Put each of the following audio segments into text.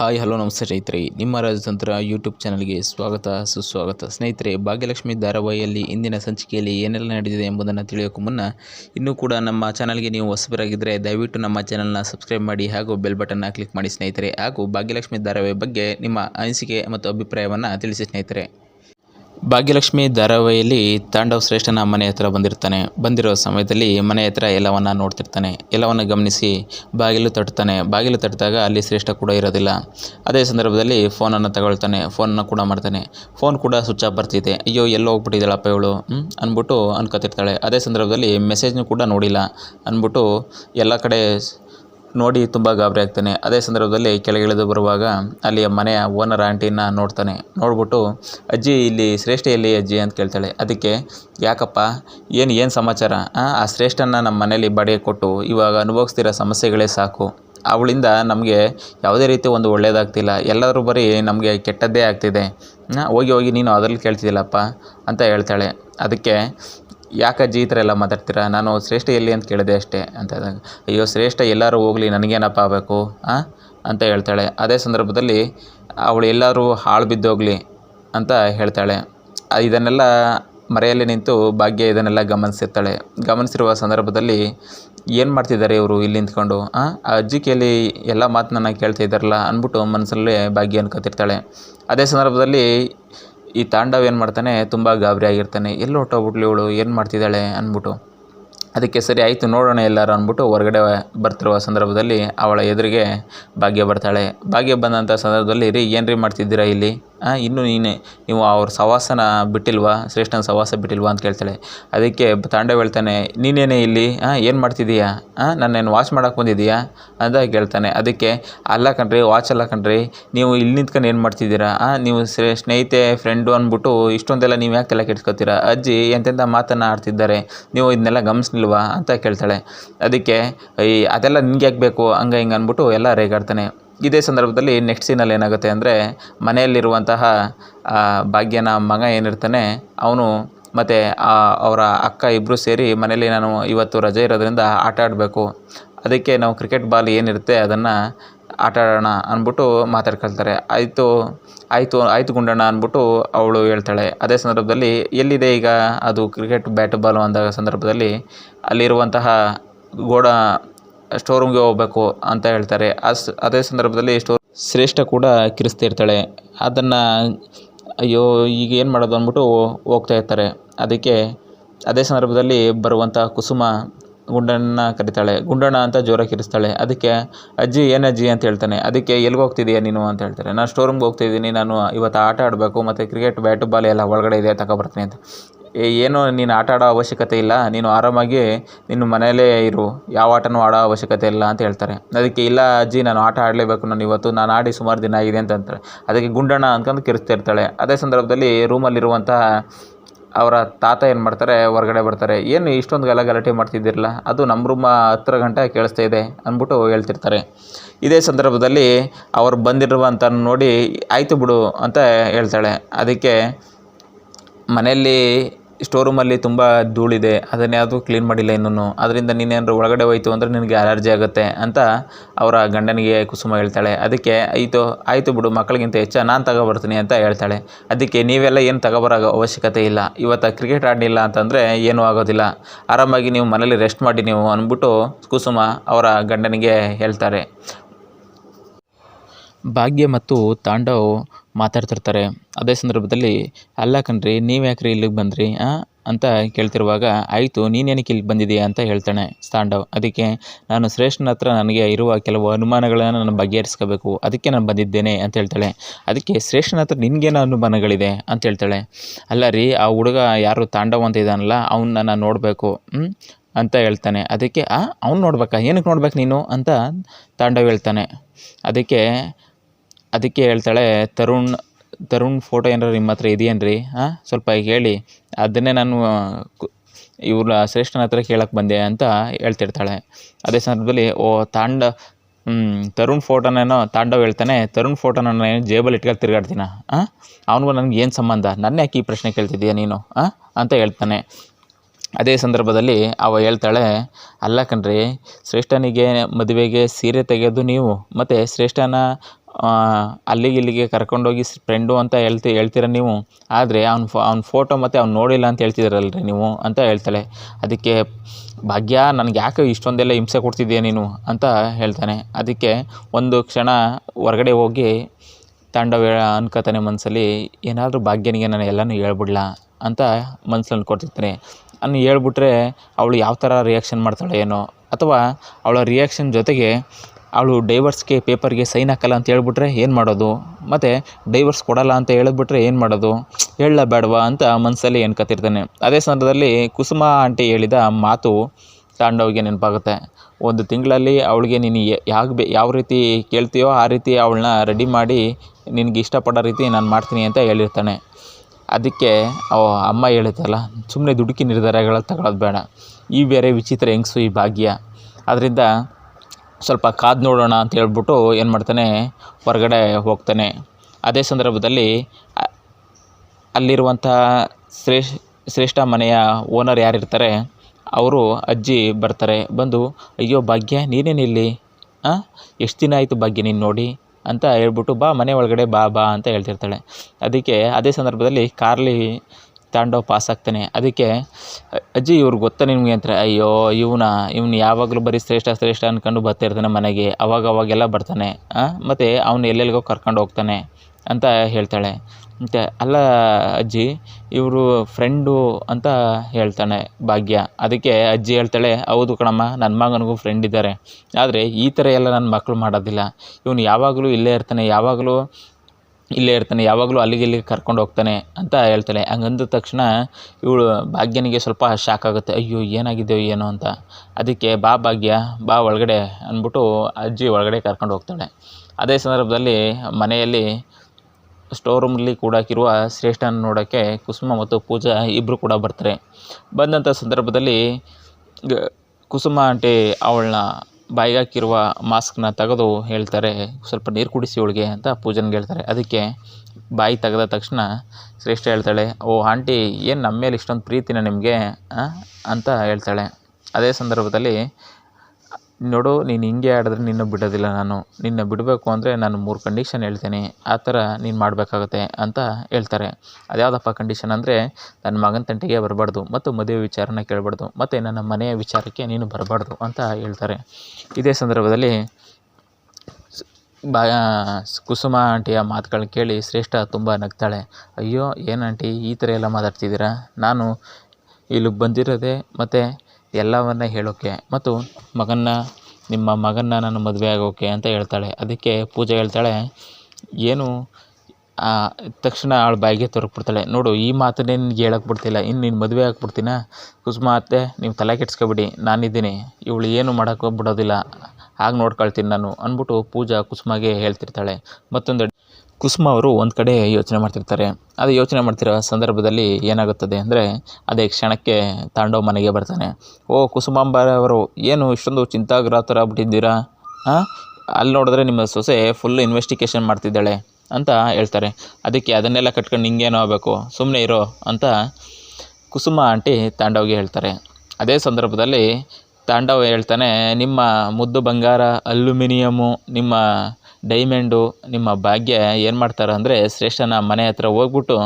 Hi, hello, ನಮಸ್ತೆ ಸ್ನೇಹಿತರೆ. ನಿಮ್ಮ ರಾಜತಂತ್ರ ಯೂಟ್ಯೂಬ್ ಚಾನಲ್ಗೆ ಸ್ವಾಗತ, ಸುಸ್ವಾಗತ. ಸ್ನೇಹಿತರೆ, ಭಾಗ್ಯಲಕ್ಷ್ಮಿ ಧಾರಾವಾಹಿಯಲ್ಲಿ ಇಂದಿನ ಸಂಚಿಕೆಯಲ್ಲಿ ಏನೆಲ್ಲ ನಡೆದಿದೆ ಎಂಬುದನ್ನು ತಿಳಿಯೋಕ್ಕೂ ಮುನ್ನ ಇನ್ನೂ ಕೂಡ ನಮ್ಮ ಚಾನಲ್ಗೆ ನೀವು ಹೊಸಬರಾಗಿದ್ದರೆ ದಯವಿಟ್ಟು ನಮ್ಮ ಚಾನಲ್ನ ಸಬ್ಸ್ಕ್ರೈಬ್ ಮಾಡಿ ಹಾಗೂ ಬೆಲ್ ಬಟನ್ನ ಕ್ಲಿಕ್ ಮಾಡಿ ಸ್ನೇಹಿತರೆ. ಹಾಗೂ ಭಾಗ್ಯಲಕ್ಷ್ಮಿ ಧಾರಾವಾಹಿ ಬಗ್ಗೆ ನಿಮ್ಮ ಅನಿಸಿಕೆ ಮತ್ತು ಅಭಿಪ್ರಾಯವನ್ನು ತಿಳಿಸಿ ಸ್ನೇಹಿತರೆ. ಭಾಗ್ಯಲಕ್ಷ್ಮಿ ಧಾರಾವಾಹಿಯಲ್ಲಿ ತಾಂಡವ್ ಶ್ರೇಷ್ಠನ ಮನೆ ಹತ್ರ ಬಂದಿರ್ತಾನೆ. ಬಂದಿರೋ ಸಮಯದಲ್ಲಿ ಮನೆ ಹತ್ರ ಎಲ್ಲವನ್ನ ನೋಡ್ತಿರ್ತಾನೆ. ಎಲ್ಲವನ್ನು ಗಮನಿಸಿ ಬಾಗಿಲು ತಟ್ತಾನೆ. ಬಾಗಿಲು ತಟ್ಟಿದಾಗ ಅಲ್ಲಿ ಶ್ರೇಷ್ಠ ಕೂಡ ಇರೋದಿಲ್ಲ. ಅದೇ ಸಂದರ್ಭದಲ್ಲಿ ಫೋನನ್ನು ತಗೊಳ್ತಾನೆ. ಫೋನನ್ನು ಕೂಡ ಮಾಡ್ತಾನೆ. ಫೋನ್ ಕೂಡ ಸ್ವಿಚ್ ಆಫ್ ಬರ್ತಿದೆ. ಅಯ್ಯೋ, ಎಲ್ಲೋ ಹೋಗ್ಬಿಟ್ಟಿದ್ದಾಳಪ್ಪ ಇವಳು? ಅಂದ್ಬಿಟ್ಟು ಅನ್ಕೋತಿರ್ತಾಳೆ. ಅದೇ ಸಂದರ್ಭದಲ್ಲಿ ಮೆಸೇಜ್ನು ಕೂಡ ನೋಡಿಲ್ಲ. ಅಂದ್ಬಿಟ್ಟು ಎಲ್ಲ ಕಡೆ ನೋಡಿ ತುಂಬ ಗಾಬರಿ ಆಗ್ತಾನೆ. ಅದೇ ಸಂದರ್ಭದಲ್ಲಿ ಕೆಳಗಿಳಿದು ಬರುವಾಗ ಅಲ್ಲಿಯ ಮನೆಯ ಓನರ್ ಆಂಟಿನ ನೋಡ್ತಾನೆ. ನೋಡ್ಬಿಟ್ಟು, ಅಜ್ಜಿ, ಇಲ್ಲಿ ಶ್ರೇಷ್ಠ ಎಲ್ಲಿ ಅಜ್ಜಿ? ಅಂತ ಕೇಳ್ತಾಳೆ. ಅದಕ್ಕೆ, ಯಾಕಪ್ಪ, ಏನು ಏನು ಸಮಾಚಾರ? ಆ ಶ್ರೇಷ್ಠನ ನಮ್ಮ ಮನೇಲಿ ಬಾಡಿಗೆ ಕೊಟ್ಟು ಇವಾಗ ಅನುಭವಿಸ್ತಿರೋ ಸಮಸ್ಯೆಗಳೇ ಸಾಕು. ಅವಳಿಂದ ನಮಗೆ ಯಾವುದೇ ರೀತಿ ಒಂದು ಒಳ್ಳೆಯದಾಗ್ತಿಲ್ಲ ಎಲ್ಲರೂ ಬರೀ ನಮಗೆ ಕೆಟ್ಟದ್ದೇ ಆಗ್ತಿದೆ. ಹೋಗಿ ಹೋಗಿ ನೀನು ಅದರಲ್ಲಿ ಕೇಳ್ತಿದ್ದಿಲ್ಲಪ್ಪ ಅಂತ ಹೇಳ್ತಾಳೆ. ಅದಕ್ಕೆ ಯಾಕಜ್ಜಿ ಈ ಥರ ಎಲ್ಲ ಮಾತಾಡ್ತೀರಾ? ನಾನು ಶ್ರೇಷ್ಠ ಎಲ್ಲಿ ಅಂತ ಕೇಳಿದೆ ಅಷ್ಟೇ ಅಂತ ಅಯ್ಯೋ ಶ್ರೇಷ್ಠ ಎಲ್ಲರೂ ಹೋಗಲಿ, ನನಗೇನಪ್ಪ ಆಗಬೇಕು ಅಂತ ಹೇಳ್ತಾಳೆ. ಅದೇ ಸಂದರ್ಭದಲ್ಲಿ ಅವಳು ಎಲ್ಲರೂ ಹಾಳು ಬಿದ್ದೋಗಲಿ ಅಂತ ಹೇಳ್ತಾಳೆ. ಇದನ್ನೆಲ್ಲ ಮರೆಯಲ್ಲಿ ನಿಂತು ಭಾಗ್ಯ ಇದನ್ನೆಲ್ಲ ಗಮನಿಸಿರ್ತಾಳೆ. ಗಮನಿಸಿರುವ ಸಂದರ್ಭದಲ್ಲಿ ಏನು ಮಾಡ್ತಿದ್ದಾರೆ ಇವರು ಇಲ್ಲಿ ನಿಂತ್ಕೊಂಡು, ಆ? ಅಜ್ಜಿ ಕೇಳಿ ಎಲ್ಲ ಮಾತನ್ನ ಕೇಳ್ತಾ ಇದ್ದಾರಲ್ಲ ಅಂದ್ಬಿಟ್ಟು ಮನಸ್ಸಲ್ಲೇ ಭಾಗ್ಯ ಅನ್ಕೋತಿರ್ತಾಳೆ ಅದೇ ಸಂದರ್ಭದಲ್ಲಿ ಈ ತಾಂಡವ್ ಏನು ಮಾಡ್ತಾನೆ, ತುಂಬ ಗಾಬರಿ ಆಗಿರ್ತಾನೆ. ಎಲ್ಲಿ ಹೊಟ್ಟೋಗ್ಬಿಟ್ಲು ಇವಳು? ಏನು ಮಾಡ್ತಿದ್ದಾಳೆ ಅಂದ್ಬಿಟ್ಟು. ಅದಕ್ಕೆ ಸರಿ, ಆಯಿತು, ನೋಡೋಣ ಎಲ್ಲರೂ ಅಂದ್ಬಿಟ್ಟು ಹೊರಗಡೆ ಬರ್ತಿರುವ ಸಂದರ್ಭದಲ್ಲಿ ಅವಳ ಎದುರಿಗೆ ಭಾಗ್ಯ ಬರ್ತಾಳೆ. ಭಾಗ್ಯ ಬಂದಂಥ ಸಂದರ್ಭದಲ್ಲಿ, ರೀ ಏನು ರೀ ಮಾಡ್ತಿದ್ದೀರಾ ಇಲ್ಲಿ? ಇನ್ನೂ ನೀನು, ನೀವು ಅವ್ರ ಸವಾಸನ ಬಿಟ್ಟಿಲ್ವಾ? ಶ್ರೇಷ್ಠನ ಸವಾಸ ಬಿಟ್ಟಿಲ್ವಾ ಅಂತ ಕೇಳ್ತಾಳೆ. ಅದಕ್ಕೆ ತಾಂಡವ ಹೇಳ್ತಾನೆ, ನೀನೇನೇ ಇಲ್ಲಿ? ಏನು ಮಾಡ್ತಿದ್ದೀಯಾ? ಹಾಂ ನನ್ನೇನು ವಾಚ್ ಮಾಡೋಕೆ ಬಂದಿದ್ದೀಯಾ? ಅಂತ ಕೇಳ್ತಾನೆ. ಅದಕ್ಕೆ, ಅಲ್ಲ ಕಣ್ರಿ ವಾಚ್ ಅಲ್ಲ ಕಣ್ರಿ, ನೀವು ಇಲ್ಲಿ ನಿಂತ್ಕೊಂಡು ಏನು ಮಾಡ್ತಿದ್ದೀರಾ? ನೀವು ಸ್ರೇ, ಸ್ನೇಹಿತೆ ಫ್ರೆಂಡು ಅಂದ್ಬಿಟ್ಟು ಇಷ್ಟೊಂದೆಲ್ಲ ನೀವು ಯಾಕೆ ತಲೆ ಕೆಡ್ಸ್ಕೊತೀರಾ? ಅಜ್ಜಿ ಎಂತೆಂಥ ಮಾತನ್ನು ಆಡ್ತಿದ್ದಾರೆ. ನೀವು ಇದನ್ನೆಲ್ಲ ಗಮನಿಸ್ಲಿಲ್ವಾ? ಅಂತ ಕೇಳ್ತಾಳೆ. ಅದಕ್ಕೆ ಈ ಅದೆಲ್ಲ ನಿಂಗೆ ಯಾಕೆ ಬೇಕು? ಹಂಗೆ ಹಿಂಗೆ ಅಂದ್ಬಿಟ್ಟು ಎಲ್ಲ ರೇಗಾಡ್ತಾನೆ. ಇದೇ ಸಂದರ್ಭದಲ್ಲಿ ನೆಕ್ಸ್ಟ್ ಸೀನಲ್ಲಿ ಏನಾಗುತ್ತೆ ಅಂದರೆ ಮನೆಯಲ್ಲಿರುವಂತಹ ಭಾಗ್ಯನ ಮಗ ಏನಿರ್ತಾನೆ, ಅವನು ಮತ್ತು ಅವರ ಅಕ್ಕ ಇಬ್ಬರು ಸೇರಿ ಮನೆಯಲ್ಲಿ ನಾನು ಇವತ್ತು ರಜೆ ಇರೋದ್ರಿಂದ ಆಟ ಆಡಬೇಕು. ಅದಕ್ಕೆ ನಾವು ಕ್ರಿಕೆಟ್ ಬಾಲ್ ಏನಿರುತ್ತೆ ಅದನ್ನು ಆಟ ಆಡೋಣ ಅಂದ್ಬಿಟ್ಟು ಮಾತಾಡ್ಕೊಳ್ತಾರೆ. ಆಯಿತು ಆಯಿತು ಆಯಿತು ಗುಂಡಣ್ಣ ಅಂದ್ಬಿಟ್ಟು ಅವಳು ಹೇಳ್ತಾಳೆ. ಅದೇ ಸಂದರ್ಭದಲ್ಲಿ ಎಲ್ಲಿದೆ ಈಗ ಅದು ಕ್ರಿಕೆಟ್ ಬ್ಯಾಟ್ ಬಾಲು ಅಂದಾಗ ಸಂದರ್ಭದಲ್ಲಿ ಅಲ್ಲಿರುವಂತಹ ಗೋಡ ಸ್ಟೋರ್ ರೂಮ್ಗೆ ಹೋಗಬೇಕು ಅಂತ ಹೇಳ್ತಾರೆ. ಅದೇ ಸಂದರ್ಭದಲ್ಲಿ ಸ್ಟೋರ್ ಶ್ರೇಷ್ಠ ಕೂಡ ಕಿರಿಸ್ತಿರ್ತಾಳೆ ಅದನ್ನು, ಅಯ್ಯೋ, ಈಗ ಏನು ಮಾಡೋದು ಅಂದ್ಬಿಟ್ಟು ಹೋಗ್ತಾ ಇರ್ತಾರೆ. ಅದಕ್ಕೆ, ಅದೇ ಸಂದರ್ಭದಲ್ಲಿ ಬರುವಂಥ ಕುಸುಮ ಗುಂಡಣ್ಣ ಕರಿತಾಳೆ, ಗುಂಡಣ್ಣ ಅಂತ ಜೋರಾಗಿ ಕಿರಿಸ್ತಾಳೆ. ಅದಕ್ಕೆ ಅಜ್ಜಿ, ಏನು ಅಜ್ಜಿ ಅಂತ ಹೇಳ್ತಾನೆ. ಅದಕ್ಕೆ ಎಲ್ಲಿಗೆ ಹೋಗ್ತಿದೀಯ ನೀನು ಅಂತ ಹೇಳ್ತಾರೆ. ನಾನು ಸ್ಟೋರ್ ರೂಮ್ಗೆ ಹೋಗ್ತಿದ್ದೀನಿ ನಾನು ಇವತ್ತು ಆಟ ಆಡಬೇಕು, ಮತ್ತು ಕ್ರಿಕೆಟ್ ಬ್ಯಾಟ್ ಬಾಲ್ ಎಲ್ಲ ಒಳಗಡೆ ಇದೆ ತಗೊಬರ್ತೀನಿ ಅಂತ. ಏನು, ನೀನು ಆಟ ಆಡೋ ಅವಶ್ಯಕತೆ ಇಲ್ಲ. ನೀನು ಆರಾಮಾಗಿ ನಿನ್ನ ಮನೆಯಲ್ಲೇ ಇರು. ಯಾವ ಆಟನೂ ಆಡೋ ಅವಶ್ಯಕತೆ ಇಲ್ಲ ಅಂತ ಹೇಳ್ತಾರೆ. ಅದಕ್ಕೆ, ಇಲ್ಲ ಅಜ್ಜಿ, ನಾನು ಆಟ ಆಡಲೇಬೇಕು ನಾನು ಇವತ್ತು. ನಾನು ಆಡಿ ಸುಮಾರು ದಿನ ಆಗಿದೆ ಅಂತ ಅಂತಾರೆ. ಅದಕ್ಕೆ ಗುಂಡಣ್ಣ ಅಂತಂದು ಕಿರಿಸ್ತಿರ್ತಾಳೆ ಅದೇ ಸಂದರ್ಭದಲ್ಲಿ ರೂಮಲ್ಲಿರುವಂತಹ ಅವರ ತಾತ ಏನು ಮಾಡ್ತಾರೆ, ಹೊರಗಡೆ ಬರ್ತಾರೆ, ಏನು ಇಷ್ಟೊಂದು ಗಲ ಗಲಾಟೆ ಮಾಡ್ತಿದ್ದಿರಲ್ಲ, ಅದು ನಮ್ಮ ರೂಮ ಹತ್ತಿರ ಗಂಟೆ ಕೇಳಿಸ್ತಾ ಇದೆ, ಅಂದ್ಬಿಟ್ಟು ಹೇಳ್ತಿರ್ತಾರೆ. ಇದೇ ಸಂದರ್ಭದಲ್ಲಿ ಅವ್ರು ಬಂದಿರುವಂತ ನೋಡಿ, ಆಯಿತು ಬಿಡು ಅಂತ ಹೇಳ್ತಾಳೆ. ಅದಕ್ಕೆ ಮನೆಯಲ್ಲಿ ಸ್ಟೋರ್ ರೂಮಲ್ಲಿ ತುಂಬ ಧೂಳಿದೆ, ಅದನ್ನು ಯಾವುದೂ ಕ್ಲೀನ್ ಮಾಡಿಲ್ಲ ಇನ್ನೂ ಅದರಿಂದ ನೀನೇನಾದ್ರು ಒಳಗಡೆ ಹೋಯಿತು ಅಂದರೆ ನಿನಗೆ ಅಲರ್ಜಿ ಆಗುತ್ತೆ ಅಂತ ಅವರ ಗಂಡನಿಗೆ ಕುಸುಮ ಹೇಳ್ತಾಳೆ. ಅದಕ್ಕೆ, ಆಯಿತು ಆಯಿತು ಬಿಡು, ಮಕ್ಕಳಿಗಿಂತ ಹೆಚ್ಚು, ನಾನು ತಗೊಬರ್ತೀನಿ ಅಂತ ಹೇಳ್ತಾಳೆ. ಅದಕ್ಕೆ, ನೀವೆಲ್ಲ ಏನು ತಗೊಬರೋ ಅವಶ್ಯಕತೆ ಇಲ್ಲ. ಇವತ್ತು ಕ್ರಿಕೆಟ್ ಆಡಲಿಲ್ಲ ಅಂತಂದರೆ ಏನೂ ಆಗೋದಿಲ್ಲ. ಆರಾಮಾಗಿ ನೀವು ಮನೇಲಿ ರೆಸ್ಟ್ ಮಾಡಿ ನೀವು ಅಂದ್ಬಿಟ್ಟು ಕುಸುಮ ಅವರ ಗಂಡನಿಗೆ ಹೇಳ್ತಾರೆ. ಭಾಗ್ಯ ಮತ್ತು ತಾಂಡವ್ ಮಾತಾಡ್ತಿರ್ತಾರೆ. ಅದೇ ಸಂದರ್ಭದಲ್ಲಿ, ಅಲ್ಲ ಕಣ್ರಿ, ನೀವು ಯಾಕ್ರಿ ಇಲ್ಲಿಗೆ ಬಂದ್ರಿ? ಅಂತ ಕೇಳ್ತಿರುವಾಗ, ಆಯಿತು, ನೀನೇನಕ್ಕೆ ಇಲ್ಲಿಗೆ ಬಂದಿದೆಯಾ? ಅಂತ ಹೇಳ್ತಾನೆ ತಾಂಡವ್. ಅದಕ್ಕೆ, ನಾನು ಶ್ರೇಷ್ಠನ ಹತ್ರ ನನಗೆ ಇರುವ ಕೆಲವು ಅನುಮಾನಗಳನ್ನು ನಾನು ಬಗೆಹರಿಸ್ಕೋಬೇಕು. ಅದಕ್ಕೆ ನಾನು ಬಂದಿದ್ದೇನೆ, ಅಂತ ಹೇಳ್ತಾಳೆ. ಅದಕ್ಕೆ, ಶ್ರೇಷ್ಠನ ಹತ್ರ ನಿನಗೇನು ಅನುಮಾನಗಳಿದೆ? ಅಂತ ಹೇಳ್ತಾಳೆ. ಅಲ್ಲ ರೀ, ಆ ಹುಡುಗ ಯಾರು ತಾಂಡವ್ ಅಂತ ಇದ್ದಾನಲ್ಲ ಅವನ್ನ ನಾನು ನೋಡಬೇಕು. ಅಂತ ಹೇಳ್ತಾನೆ. ಅದಕ್ಕೆ, ಆ, ಅವ್ನು ನೋಡ್ಬೇಕಾ? ಏನಕ್ಕೆ ನೋಡ್ಬೇಕು ನೀನು? ಅಂತ ತಾಂಡವ್ ಹೇಳ್ತಾನೆ. ಅದಕ್ಕೆ ಅದಕ್ಕೆ ಹೇಳ್ತಾಳೆ, ತರುಣ್ ತರುಣ್ ಫೋಟೋ ಏನಾರು ನಿಮ್ಮ ಹತ್ರ ಇದೆಯೇನ್ರಿ? ಹಾಂ ಸ್ವಲ್ಪ ಹೇಳಿ. ಅದನ್ನೇ ನಾನು ಇವ್ರ ಶ್ರೇಷ್ಠನ ಹತ್ರ ಕೇಳಕ್ಕೆ ಬಂದೆ ಅಂತ ಹೇಳ್ತಿರ್ತಾಳೆ. ಅದೇ ಸಂದರ್ಭದಲ್ಲಿ, ಓ, ತಾಂಡ ತರುಣ್ ಫೋಟೋನೇನೋ ತಾಂಡವ್ ಹೇಳ್ತಾನೆ. ತರುಣ್ ಫೋಟೋ ನಾನು ಜೇಬಲ್ಲಿ ಇಟ್ಕೊಂಡು ತಿರ್ಗಾಡ್ತೀನ? ಹಾಂ ಅವನಿಗೂ ನನಗೆ ಏನು ಸಂಬಂಧ? ನನ್ನ ಯಾಕೆ ಈ ಪ್ರಶ್ನೆ ಕೇಳ್ತಿದ್ದೀಯ ನೀನು? ಹಾಂ ಅಂತ ಹೇಳ್ತಾನೆ. ಅದೇ ಸಂದರ್ಭದಲ್ಲಿ ಅವ ಹೇಳ್ತಾಳೆ, ಅಲ್ಲ ಕಣ್ರಿ, ಶ್ರೇಷ್ಠನಿಗೆ ಮದುವೆಗೆ ಸೀರೆ ತೆಗೆಯೋದು ನೀವು ಮತ್ತು ಶ್ರೇಷ್ಠನ ಅಲ್ಲಿಗೆ ಇಲ್ಲಿಗೆ ಕರ್ಕೊಂಡೋಗಿ ಫ್ರೆಂಡು ಅಂತ ಹೇಳ್ತಿ, ಹೇಳ್ತೀರ ನೀವು? ಆದರೆ ಅವ್ನ ಫೋ, ಅವ್ನ ಫೋಟೋ ಮತ್ತು ಅವ್ನು ನೋಡಿಲ್ಲ ಅಂತ ಹೇಳ್ತಿದ್ದೀರಲ್ರಿ ನೀವು ಅಂತ ಹೇಳ್ತಾಳೆ. ಅದಕ್ಕೆ, ಭಾಗ್ಯ, ನನಗೆ ಯಾಕೆ ಇಷ್ಟೊಂದೆಲ್ಲ ಹಿಂಸೆ ಕೊಡ್ತಿದ್ದೀಯ ನೀನು? ಅಂತ ಹೇಳ್ತಾನೆ. ಅದಕ್ಕೆ ಒಂದು ಕ್ಷಣ ಹೊರಗಡೆ ಹೋಗಿ ತಾಂಡವ ಅನ್ಕೋತಾನೆ ಮನಸ್ಸಲ್ಲಿ ಏನಾದರೂ ಭಾಗ್ಯನಿಗೆ ನಾನು ಎಲ್ಲನೂ ಹೇಳ್ಬಿಡ್ಲಾ ಅಂತ ಮನ್ಸಲ್ಲಿ ಅಂದ್ಕೊತಿರ್ತಾನೆ ಅನ್ನು ಹೇಳ್ಬಿಟ್ರೆ, ಅವಳು ಯಾವ ಥರ ರಿಯಾಕ್ಷನ್ ಮಾಡ್ತಾಳೆ ಏನೋ, ಅಥವಾ ಅವಳ ರಿಯಾಕ್ಷನ್ ಜೊತೆಗೆ ಅವಳು ಡೈವರ್ಸ್ಗೆ ಪೇಪರ್ಗೆ ಸೈನ್ ಹಾಕಲ್ಲ ಅಂತ ಹೇಳ್ಬಿಟ್ರೆ ಏನು ಮಾಡೋದು? ಮತ್ತು ಡೈವರ್ಸ್ ಕೊಡಲ್ಲ ಅಂತ ಹೇಳಿಬಿಟ್ರೆ ಏನು ಮಾಡೋದು? ಹೇಳಲ್ಲ ಬೇಡವಾ ಅಂತ ಮನಸ್ಸಲ್ಲಿ ಕತ್ತಿರ್ತಾನೆ ಅದೇ ಸಂದರ್ಭದಲ್ಲಿ ಕುಸುಮ ಆಂಟಿ ಹೇಳಿದ ಮಾತು ತಾಂಡವಿಗೆ ನೆನಪಾಗುತ್ತೆ. ಒಂದು ತಿಂಗಳಲ್ಲಿ ಅವಳಿಗೆ ನೀನು ಬೇ, ಯಾವ ರೀತಿ ಕೇಳ್ತೀಯೋ ಆ ರೀತಿ ಅವಳನ್ನ ರೆಡಿ ಮಾಡಿ ನಿನಗೆ ಇಷ್ಟಪಡೋ ರೀತಿ ನಾನು ಮಾಡ್ತೀನಿ ಅಂತ ಹೇಳಿರ್ತಾನೆ. ಅದಕ್ಕೆ ಅಮ್ಮ ಹೇಳಿದ್ದಲ್ಲ ಸುಮ್ಮನೆ ದುಡುಕಿ ನಿರ್ಧಾರಗಳು ತಗೊಳ್ಳೋದು ಬೇಡ. ಈ ಬೇರೆ ವಿಚಿತ್ರ ಹೆಂಗಸು ಈ ಭಾಗ್ಯ. ಅದರಿಂದ ಸ್ವಲ್ಪ ಕಾದು ನೋಡೋಣ ಅಂತ ಹೇಳ್ಬಿಟ್ಟು ಏನು ಮಾಡ್ತಾನೆ, ಹೊರಗಡೆ ಹೋಗ್ತಾನೆ. ಅದೇ ಸಂದರ್ಭದಲ್ಲಿ ಅಲ್ಲಿರುವಂಥ ಶ್ರೇಷ್, ಶ್ರೇಷ್ಠ ಮನೆಯ ಓನರ್ ಯಾರಿರ್ತಾರೆ, ಅವರು ಅಜ್ಜಿ ಬರ್ತಾರೆ. ಬಂದು, ಅಯ್ಯೋ ಭಾಗ್ಯ ನೀನೇನಿಲ್ಲಿ ಹಾಂ ಎಷ್ಟು ದಿನ ಆಯಿತು ಭಾಗ್ಯ ನೀನು ನೋಡಿ? ಅಂತ ಹೇಳ್ಬಿಟ್ಟು, ಬಾ ಮನೆ ಒಳಗಡೆ ಬಾ ಬಾ, ಅಂತ ಹೇಳ್ತಿರ್ತಾಳೆ. ಅದಕ್ಕೆ ಅದೇ ಸಂದರ್ಭದಲ್ಲಿ ಕಾರ್ಲಿ ತಾಂಡವ್ ಪಾಸ್ ಆಗ್ತಾನೆ ಅದಕ್ಕೆ, ಅಜ್ಜಿ ಇವ್ರು ಗೊತ್ತಾ ನಿಮಗೆ ಅಂತಾರೆ ಅಯ್ಯೋ, ಇವನ, ಇವನು ಯಾವಾಗಲೂ ಬರೀ ಶ್ರೇಷ್ಠ ಶ್ರೇಷ್ಠ ಅಂದ್ಕೊಂಡು ಬರ್ತಾ ಇರ್ತಾನೆ ಮನೆಗೆ. ಅವಾಗ ಅವಾಗೆಲ್ಲ ಬರ್ತಾನೆ. ಮತ್ತು ಅವ್ನು ಎಲ್ಲೆಲ್ಲಿಗೋ ಕರ್ಕೊಂಡು ಹೋಗ್ತಾನೆ ಅಂತ ಹೇಳ್ತಾಳೆ. ಮತ್ತು, ಅಲ್ಲ ಅಜ್ಜಿ, ಇವರು ಫ್ರೆಂಡು ಅಂತ ಹೇಳ್ತಾನೆ ಭಾಗ್ಯ. ಅದಕ್ಕೆ ಅಜ್ಜಿ ಹೇಳ್ತಾಳೆ, ಹೌದು ಕಣಮ್ಮ ನನ್ನ ಮಗನಿಗೂ ಫ್ರೆಂಡ್ ಇದ್ದಾರೆ. ಆದರೆ ಈ ಥರ ಎಲ್ಲ ನನ್ನ ಮಕ್ಕಳು ಮಾಡೋದಿಲ್ಲ. ಇವನು ಯಾವಾಗಲೂ ಇಲ್ಲೇ ಇರ್ತಾನೆ. ಯಾವಾಗಲೂ ಇಲ್ಲೇ ಇರ್ತಾನೆ, ಯಾವಾಗಲೂ ಅಲ್ಲಿಗೆ ಇಲ್ಲಿಗೆ ಕರ್ಕೊಂಡು ಹೋಗ್ತಾನೆ ಅಂತ ಹೇಳ್ತಾಳೆ. ಹಂಗಂದ ತಕ್ಷಣ ಇವಳು ಭಾಗ್ಯನಿಗೆ ಸ್ವಲ್ಪ ಶಾಕ್ ಆಗುತ್ತೆ. ಅಯ್ಯೋ, ಏನಾಗಿದೆಯೋ ಏನೋ ಅಂತ. ಅದಕ್ಕೆ ಬಾ ಭಾಗ್ಯ, ಬಾ ಒಳಗಡೆ ಅಂದ್ಬಿಟ್ಟು ಅಜ್ಜಿ ಒಳಗಡೆ ಕರ್ಕೊಂಡು ಹೋಗ್ತಾಳೆ. ಅದೇ ಸಂದರ್ಭದಲ್ಲಿ ಮನೆಯಲ್ಲಿ ಸ್ಟೋರ್ ರೂಮಲ್ಲಿ ಕೂಡಾಕಿರುವ ಶ್ರೇಷ್ಠನ ನೋಡೋಕ್ಕೆ ಕುಸುಮ ಮತ್ತು ಪೂಜಾ ಇಬ್ಬರು ಕೂಡ ಬರ್ತಾರೆ. ಬಂದಂಥ ಸಂದರ್ಭದಲ್ಲಿ ಕುಸುಮ ಆಂಟಿ ಅವಳನ್ನ ಬಾಯಿಗೆ ಹಾಕಿರುವ ಮಾಸ್ಕ್ನ ತೆಗೆದು ಹೇಳ್ತಾರೆ, ಸ್ವಲ್ಪ ನೀರು ಕುಡಿಸಿ ಇವಳಿಗೆ ಅಂತ ಪೂಜನ್ಗೆ ಹೇಳ್ತಾರೆ. ಅದಕ್ಕೆ ಬಾಯಿ ತೆಗೆದ ತಕ್ಷಣ ಶ್ರೇಷ್ಠ ಹೇಳ್ತಾಳೆ, ಓ ಆಂಟಿ, ಏನು ನಮ್ಮ ಮೇಲೆ ಇಷ್ಟೊಂದು ಪ್ರೀತಿನ ನಿಮಗೆ ಅಂತ ಹೇಳ್ತಾಳೆ. ಅದೇ ಸಂದರ್ಭದಲ್ಲಿ ನೋಡು, ನೀನು ಹಿಂಗೆ ಆಡಿದ್ರೆ ನಿನ್ನ ಬಿಡೋದಿಲ್ಲ ನಾನು. ನಿನ್ನ ಬಿಡಬೇಕು ಅಂದರೆ ನಾನು ಮೂರು ಕಂಡೀಷನ್ ಹೇಳ್ತೀನಿ. ಆ ಥರ ನೀನು ಮಾಡಬೇಕಾಗತ್ತೆ ಅಂತ ಹೇಳ್ತಾರೆ. ಅದ್ಯಾವುದಪ್ಪ ಕಂಡೀಷನ್ ಅಂದರೆ ನನ್ನ ಮಗನ ತಂಟಿಗೆ ಬರಬಾರ್ದು ಮತ್ತು ಮದುವೆ ವಿಚಾರನ ಕೇಳಬಾರ್ದು ಮತ್ತು ನನ್ನ ಮನೆಯ ವಿಚಾರಕ್ಕೆ ನೀನು ಬರಬಾರ್ದು ಅಂತ ಹೇಳ್ತಾರೆ. ಇದೇ ಸಂದರ್ಭದಲ್ಲಿ ಬಾ ಕುಸುಮ ಆಂಟಿಯ ಮಾತುಗಳನ್ನ ಕೇಳಿ ಶ್ರೇಷ್ಠ ತುಂಬ ನಗ್ತಾಳೆ. ಅಯ್ಯೋ, ಏನು ಆಂಟಿ ಈ ಥರ ಎಲ್ಲ ಮಾತಾಡ್ತಿದ್ದೀರಾ? ನಾನು ಇಲ್ಲಿಗೆ ಬಂದಿರೋದೇ ಮತ್ತು ಎಲ್ಲವನ್ನ ಹೇಳೋಕ್ಕೆ ಮತ್ತು ಮಗನ್ನ, ನಿಮ್ಮ ಮಗನ್ನ ನಾನು ಮದುವೆ ಆಗೋಕ್ಕೆ ಅಂತ ಹೇಳ್ತಾಳೆ. ಅದಕ್ಕೆ ಪೂಜೆ ಹೇಳ್ತಾಳೆ, ಏನು ತಕ್ಷಣ ಅವಳ ಬಾಯಿಗೆ ತೊರಕ್ಬಿಡ್ತಾಳೆ ನೋಡು, ಈ ಮಾತನ್ನೇ ನಿನ್ಗೆ ಹೇಳಕ್ಕೆ ಬಿಡ್ತಿಲ್ಲ. ಇನ್ನು ನೀನು ಮದುವೆ ಆಗ್ಬಿಡ್ತೀನ? ಕುಸುಮ ಅತ್ತೆ, ನೀವು ತಲೆ ಕೆಡ್ಸ್ಕೊಬೇಡಿ. ನಾನಿದ್ದೀನಿ. ಇವಳು ಏನು ಮಾಡೋಕ್ಕೆ ಬಿಡೋದಿಲ್ಲ ಹಾಗೆ ನೋಡ್ಕೊಳ್ತೀನಿ ನಾನು, ಅಂದ್ಬಿಟ್ಟು ಪೂಜಾ ಕುಸುಮಗೆ ಹೇಳ್ತಿರ್ತಾಳೆ. ಮತ್ತೊಂದು ಕುಸುಮ ಅವರು ಒಂದು ಕಡೆ ಯೋಚನೆ ಮಾಡ್ತಿರ್ತಾರೆ. ಅದು ಯೋಚನೆ ಮಾಡ್ತಿರೋ ಸಂದರ್ಭದಲ್ಲಿ ಏನಾಗುತ್ತದೆ ಅಂದರೆ ಅದೇ ಕ್ಷಣಕ್ಕೆ ತಾಂಡವ ಮನೆಗೆ ಬರ್ತಾನೆ. ಓ, ಕುಸುಮಾಂಬರ ಅವರು, ಏನು ಇಷ್ಟೊಂದು ಚಿಂತಾಗ್ರಾತರಾಗ್ಬಿಟ್ಟಿದ್ದೀರಾ ಹಾಂ? ಅಲ್ಲಿ ನೋಡಿದ್ರೆ ನಿಮ್ಮ ಸೊಸೆ ಫುಲ್ ಇನ್ವೆಸ್ಟಿಗೇಷನ್ ಮಾಡ್ತಿದ್ದಾಳೆ ಅಂತ ಹೇಳ್ತಾರೆ. ಅದಕ್ಕೆ ಅದನ್ನೆಲ್ಲ ಕಟ್ಕೊಂಡು ನಿಂಗೇನೋ ಆಗಬೇಕು? ಸುಮ್ಮನೆ ಇರೋ ಅಂತ ಕುಸುಮ ಆಂಟಿ ತಾಂಡವ್ಗೆ ಹೇಳ್ತಾರೆ. ಅದೇ ಸಂದರ್ಭದಲ್ಲಿ ತಾಂಡವ ಹೇಳ್ತಾನೆ, ನಿಮ್ಮ ಮುದ್ದು ಬಂಗಾರ, ಅಲ್ಯೂಮಿನಿಯಮು, ನಿಮ್ಮ ಡೈಮಂಡು, ನಿಮ್ಮ ಭಾಗ್ಯ ಏನು ಮಾಡ್ತಾರೆ ಅಂದರೆ ಶ್ರೇಷ್ಠನ ಮನೆ ಹತ್ರ ಹೋಗ್ಬಿಟ್ಟು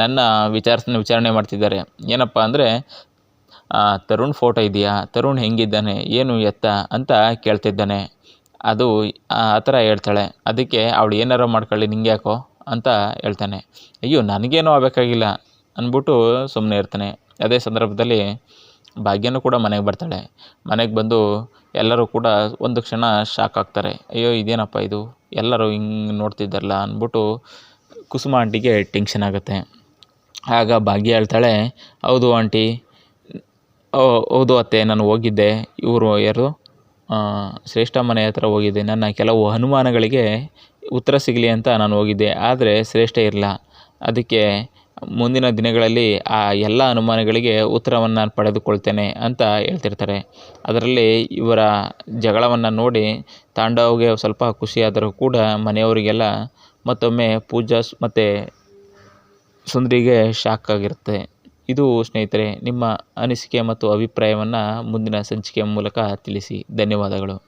ನನ್ನ ವಿಚಾರಿಸ್ನ ವಿಚಾರಣೆ ಮಾಡ್ತಿದ್ದಾರೆ. ಏನಪ್ಪ ಅಂದರೆ ತರುಣ್ ಫೋಟೋ ಇದೆಯಾ? ತರುಣ್ ಹೆಂಗಿದ್ದಾನೆ? ಏನು ಎತ್ತ? ಅಂತ ಕೇಳ್ತಿದ್ದಾನೆ. ಅದು, ಆ ಥರ ಹೇಳ್ತಾಳೆ. ಅದಕ್ಕೆ ಅವಳು ಏನಾರೋ ಮಾಡ್ಕೊಳ್ಳಿ, ನಿಂಗೆ ಯಾಕೋ? ಅಂತ ಹೇಳ್ತಾನೆ. ಅಯ್ಯೋ, ನನಗೇನೂ ಆಗಬೇಕಾಗಿಲ್ಲ ಅಂದ್ಬಿಟ್ಟು ಸುಮ್ಮನೆ ಇರ್ತಾನೆ. ಅದೇ ಸಂದರ್ಭದಲ್ಲಿ ಭಾಗ್ಯನೂ ಕೂಡ ಮನೆಗೆ ಬರ್ತಾಳೆ. ಮನೆಗೆ ಬಂದು ಎಲ್ಲರೂ ಕೂಡ ಒಂದು ಕ್ಷಣ ಶಾಕ್ ಆಗ್ತಾರೆ. ಅಯ್ಯೋ, ಇದೇನಪ್ಪ ಇದು? ಎಲ್ಲರೂ ಹಿಂಗೆ ನೋಡ್ತಿದ್ದಾರಲ್ಲ ಅಂದ್ಬಿಟ್ಟು ಕುಸುಮ ಆಂಟಿಗೆ ಟೆನ್ಷನ್ ಆಗುತ್ತೆ. ಆಗ ಭಾಗ್ಯ ಹೇಳ್ತಾಳೆ, ಹೌದು ಆಂಟಿ ಓ, ಹೌದು ಅತ್ತೆ, ನಾನು ಹೋಗಿದ್ದೆ. ಇವರು ಯಾರು? ಶ್ರೇಷ್ಠ ಮನೆ ಹತ್ರ ಹೋಗಿದ್ದೆ. ನನ್ನ ಕೆಲವು ಅನುಮಾನಗಳಿಗೆ ಉತ್ತರ ಸಿಗಲಿ ಅಂತ ನಾನು ಹೋಗಿದ್ದೆ. ಆದರೆ ಶ್ರೇಷ್ಠ ಇರಲ್ಲ ಅದಕ್ಕೆ ಮುಂದಿನ ದಿನಗಳಲ್ಲಿ ಆ ಎಲ್ಲ ಅನುಮಾನಗಳಿಗೆ ಉತ್ತರವನ್ನು ನಾನು ಪಡೆದುಕೊಳ್ತೇನೆ ಅಂತ ಹೇಳ್ತಿರ್ತಾರೆ. ಅದರಲ್ಲಿ ಇವರ ಜಗಳವನ್ನು ನೋಡಿ ತಾಂಡವ್ಗೆ ಸ್ವಲ್ಪ ಖುಷಿಯಾದರೂ ಕೂಡ ಮನೆಯವರಿಗೆಲ್ಲ ಮತ್ತೊಮ್ಮೆ ಪೂಜಾ ಮತ್ತು ಸುಂದರಿಗೆ ಶಾಕ್ ಆಗಿರುತ್ತೆ. ಇದು ಸ್ನೇಹಿತರೆ, ನಿಮ್ಮ ಅನಿಸಿಕೆ ಮತ್ತು ಅಭಿಪ್ರಾಯವನ್ನು ಮುಂದಿನ ಸಂಚಿಕೆಯ ಮೂಲಕ ತಿಳಿಸಿ. ಧನ್ಯವಾದಗಳು.